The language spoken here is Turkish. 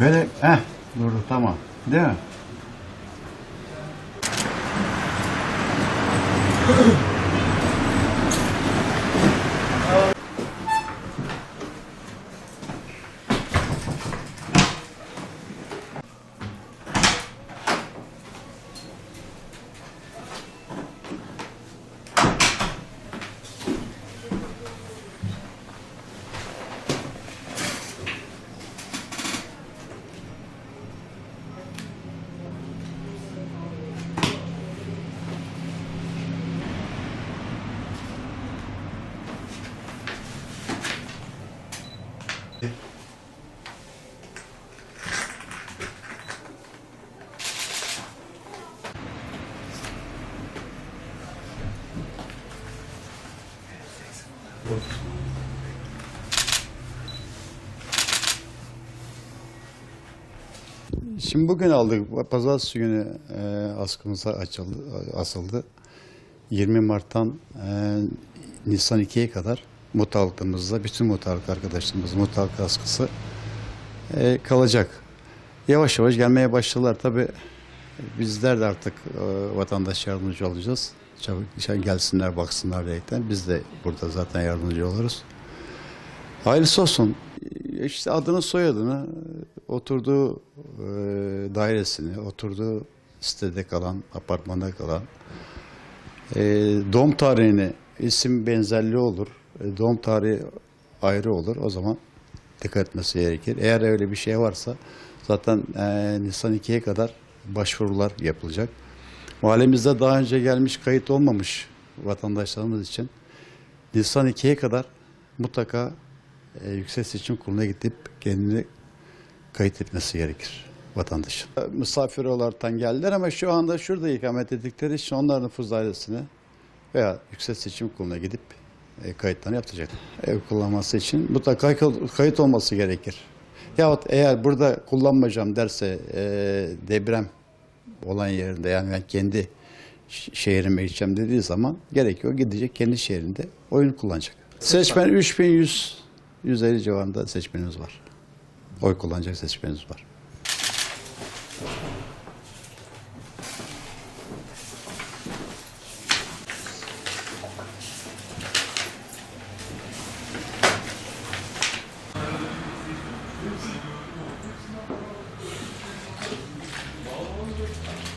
Böyle, eh, durdu tamam. Değil mi? Şimdi bugün aldık. Pazartesi günü e, askımıza açıldı, asıldı. 20 Mart'tan e, Nisan 2'ye kadar muhtarlıklarımızda bütün muhtarlık arkadaşlarımız muhtarlık askısı e, kalacak. Yavaş yavaş gelmeye başladılar. Tabi bizler de artık e, vatandaş yardımcı olacağız. Çabuk şey gelsinler baksınlar diyerekten. Biz de burada zaten yardımcı oluruz. Hayırlısı olsun. İşte adını soyadını, oturduğu e, dairesini, oturduğu sitede kalan, apartmanda kalan, e, doğum tarihini, isim benzerliği olur, e, doğum tarihi ayrı olur. O zaman dikkat etmesi gerekir. Eğer öyle bir şey varsa zaten e, Nisan 2'ye kadar başvurular yapılacak. Mahallemizde daha önce gelmiş kayıt olmamış vatandaşlarımız için Nisan 2'ye kadar mutlaka e, Yüksek Seçim Kurulu'na gidip kendini kayıt etmesi gerekir vatandaşın. E, Misafir olaraktan geldiler ama şu anda şurada ikamet ettikleri için onların nüfuz dairesine veya Yüksek Seçim Kurulu'na gidip e, kayıtlarını yaptıracak. Ev kullanması için mutlaka kay- kayıt olması gerekir. Yahut eğer burada kullanmayacağım derse e, deprem olan yerinde yani ben kendi şehrime gideceğim dediği zaman gerekiyor gidecek kendi şehrinde oyun kullanacak. Seçmen 3100 150 civarında seçmenimiz var. Oy kullanacak seçmenimiz var.